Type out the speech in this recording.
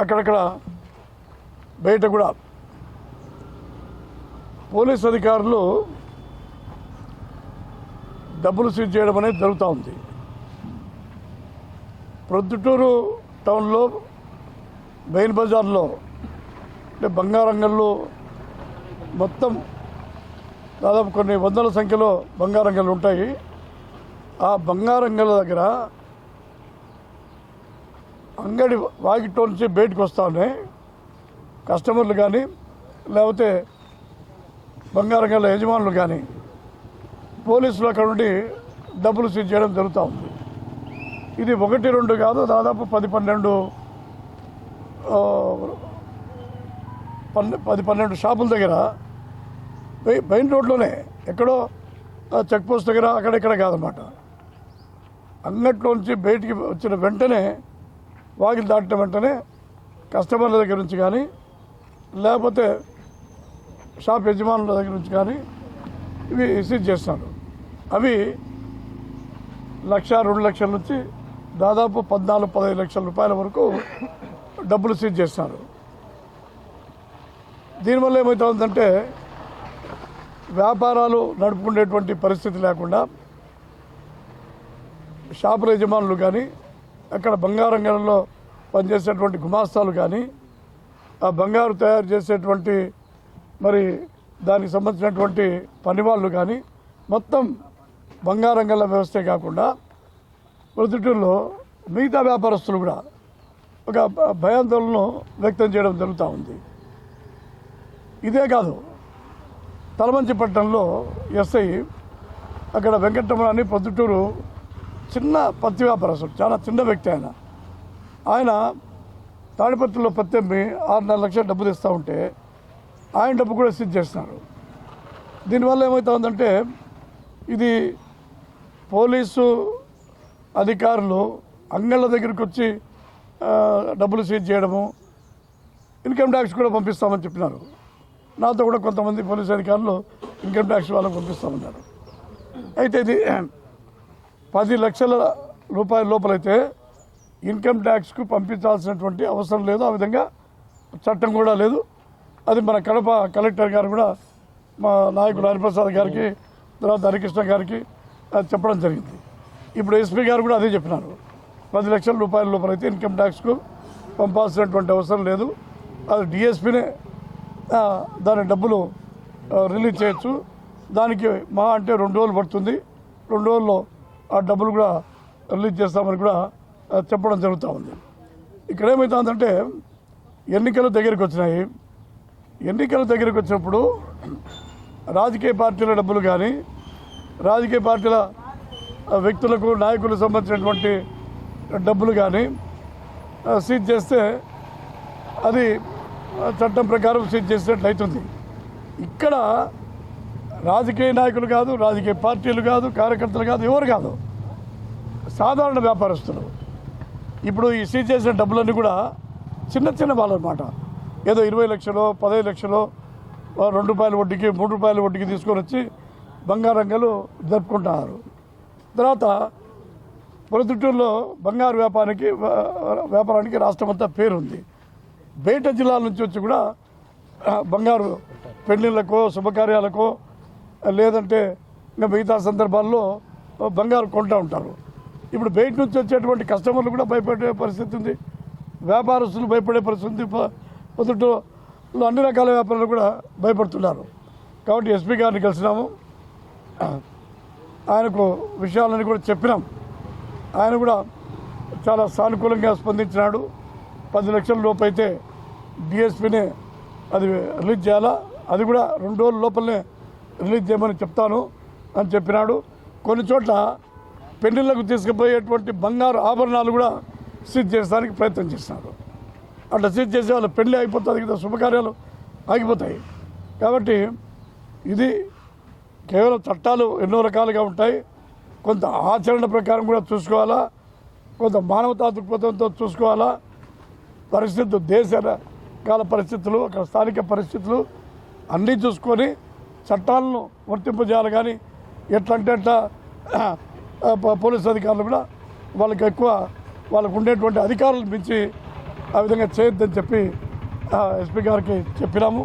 అక్కడక్కడ బయట కూడా పోలీస్ అధికారులు డబ్బులు సీజ్ చేయడం అనేది జరుగుతూ ఉంది. ప్రొద్దుటూరు టౌన్లో మెయిన్ బజార్లో అంటే బంగారంగల్లో మొత్తం దాదాపు కొన్ని వందల సంఖ్యలో బంగారంగలు ఉంటాయి. ఆ బంగారంగల దగ్గర అంగడి వాకిట్లో నుంచి బయటకు వస్తూ ఉన్నాయి. కస్టమర్లు కానీ లేకపోతే బంగారంగల యజమానులు కానీ పోలీసులు అక్కడ నుండి డబ్బులు సీజ్ చేయడం జరుగుతూ ఉంది. ఇది ఒకటి రెండు కాదు దాదాపు పది పన్నెండు పన్నె పది పన్నెండు షాపుల దగ్గర మెయిన్ రోడ్లోనే ఎక్కడో చెక్ పోస్ట్ దగ్గర అక్కడెక్కడ కాదన్నమాట. అంగట్లోంచి బయటికి వచ్చిన వెంటనే వాకిలు దాటిన వెంటనే కస్టమర్ల దగ్గర నుంచి కానీ లేకపోతే షాప్ యజమానుల దగ్గర నుంచి కానీ ఇవి సీజ్ చేస్తారు అవి లక్ష రెండు లక్షల నుంచి దాదాపు పద్నాలుగు పదహైదు లక్షల రూపాయల వరకు డబ్బులు సీజ్ చేస్తారు దీనివల్ల ఏమవుతుందంటే వ్యాపారాలు నడుపుకునేటువంటి పరిస్థితి లేకుండా షాపుల యజమానులు కానీ అక్కడ బంగారంగంలో పనిచేసేటువంటి గుమాస్తాలు కానీ ఆ బంగారు తయారు చేసేటువంటి మరి దానికి సంబంధించినటువంటి పనివాళ్ళు కానీ మొత్తం బంగారంగల వ్యవస్థే కాకుండా ప్రొద్దుటూరులో మిగతా వ్యాపారస్తులు కూడా ఒక భయాందోళనను వ్యక్తం చేయడం జరుగుతూ ఉంది. ఇదే కాదు తలమంచిపట్నంలో ఎస్ఐ అక్కడ వెంకటరమణ అని పొద్దుటూరు చిన్న పత్తి వ్యాపారస్తుడు చాలా చిన్న వ్యక్తి ఆయన. ఆయన తాడిపత్రిలో పత్తి అమ్మి ఆరున్నర లక్షల డబ్బులు ఇస్తూ ఉంటే ఆయన డబ్బు కూడా సీజ్ చేస్తున్నారు. దీనివల్ల ఏమవుతుందంటే ఇది పోలీసు అధికారులు అంగళ్ళ దగ్గరికి వచ్చి డబ్బులు సీజ్ చేయడము ఇన్కమ్ ట్యాక్స్ కూడా పంపిస్తామని చెప్పినారు. నాతో కూడా కొంతమంది పోలీసు అధికారులు ఇన్కమ్ ట్యాక్స్ వాళ్ళకు పంపిస్తామన్నారు. అయితే ఇది పది లక్షల రూపాయల లోపలైతే ఇన్కమ్ ట్యాక్స్కు పంపించాల్సినటువంటి అవసరం లేదు. ఆ విధంగా చట్టం కూడా లేదు. అది మన కడప కలెక్టర్ గారు కూడా మా నాయకుడు హరిప్రసాద్ గారికి తర్వాత హరికృష్ణ గారికి అది చెప్పడం జరిగింది. ఇప్పుడు ఎస్పీ గారు కూడా అదే చెప్పినారు. పది లక్షల రూపాయల లోపల అయితే ఇన్కమ్ ట్యాక్స్కు పంపాల్సినటువంటి అవసరం లేదు. అది డిఎస్పీనే దాని డబ్బులు రిలీజ్ చేయొచ్చు. దానికి మా అంటే రెండు రోజులు పడుతుంది. రెండు రోజుల్లో ఆ డబ్బులు కూడా రిలీజ్ చేస్తామని కూడా చెప్పడం జరుగుతూ ఉంది. ఇక్కడ ఏమవుతుందంటే ఎన్నికలు దగ్గరికి వచ్చినాయి. ఎన్నికల దగ్గరికి వచ్చినప్పుడు రాజకీయ పార్టీల డబ్బులు కానీ రాజకీయ పార్టీల వ్యక్తులకు నాయకులకు సంబంధించినటువంటి డబ్బులు కానీ సీజ్ చేస్తే అది చట్టం ప్రకారం సీజ్ చేసినట్లు అవుతుంది. ఇక్కడ రాజకీయ నాయకులు కాదు రాజకీయ పార్టీలు కాదు కార్యకర్తలు కాదు ఎవరు కాదు సాధారణ వ్యాపారస్తులు. ఇప్పుడు ఈ సీజ్ చేసిన డబ్బులన్నీ కూడా చిన్న చిన్న వాళ్ళు అనమాట ఏదో ఇరవై లక్షలు పదహైదు లక్షలు రెండు రూపాయల వడ్డీకి మూడు రూపాయల వడ్డీకి తీసుకొని వచ్చి బంగారంగలు జరుపుకుంటున్నారు తర్వాత పొరదుట్టూరులో బంగారు వ్యాపారానికి వ్యాపారానికి రాష్ట్రం అంతా పేరుంది. బయట జిల్లాల నుంచి వచ్చి కూడా బంగారు పెళ్ళిళ్ళకో శుభకార్యాలకో లేదంటే ఇంకా మిగతా సందర్భాల్లో బంగారు కొంటూ ఉంటారు. ఇప్పుడు బయట నుంచి వచ్చేటువంటి కస్టమర్లు కూడా భయపడే పరిస్థితి ఉంది. వ్యాపారస్తులు భయపడే పరిస్థితి ఉంది. పొద్దుటూరులో అన్ని రకాల వ్యాపారులు కూడా భయపడుతున్నారు. కాబట్టి ఎస్పీ గారిని కలిసినాము. ఆయనకు విషయాలని కూడా చెప్పినాం. ఆయన కూడా చాలా సానుకూలంగా స్పందించినాడు. పది లక్షల లోపు అయితే డిఎస్పీని అది రిలీజ్ చేయాలా? అది కూడా రెండు రోజుల లోపలనే రిలీజ్ చేయమని చెప్తాను అని చెప్పినాడు. కొన్ని చోట్ల పెళ్ళిళ్ళకు తీసుకుపోయేటువంటి బంగారు ఆభరణాలు కూడా సీజ్ చేసడానికి ప్రయత్నం చేస్తున్నారు. అట్లా సీజ్ చేసే వాళ్ళ పెళ్ళి అయిపోతుంది కదా శుభకార్యాలు ఆగిపోతాయి. కాబట్టి ఇది కేవలం చట్టాలు ఎన్నో రకాలుగా ఉంటాయి. కొంత ఆచరణ ప్రకారం కూడా చూసుకోవాలా కొంత మానవతా దృక్పథంతో చూసుకోవాలా. పరిస్థితులు దేశ కాల పరిస్థితులు అక్కడ స్థానిక పరిస్థితులు అన్నీ చూసుకొని చట్టాలను వర్తింపజేయాలి. కానీ ఎట్లా అంటే పోలీస్ అధికారులు కూడా వాళ్ళకి ఎక్కువ వాళ్ళకు ఉండేటువంటి అధికారులు మించి ఆ విధంగా చేయొద్దని చెప్పి ఎస్పీ గారికి చెప్పినాము.